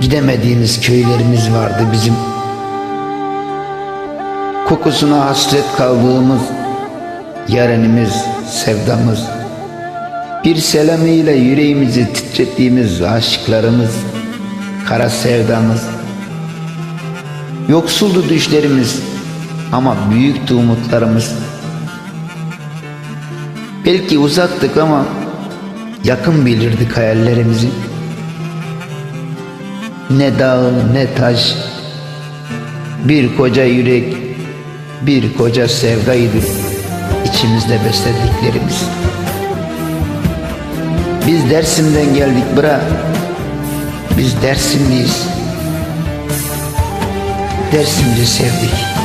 Gidemediğimiz köylerimiz vardı bizim. Kokusuna hasret kaldığımız yarenimiz, sevdamız. Bir selamıyla yüreğimizi titrettiğimiz aşklarımız, kara sevdamız. Yoksuldu düşlerimiz ama büyüktü umutlarımız. Belki uzaktık ama yakın bilirdik hayallerimizi. Ne dağ ne taş, bir koca yürek, bir koca sevdaydı içimizde beslediklerimiz. Biz Dersim'den geldik bırak, biz Dersimliyiz. Dersimci sevdik.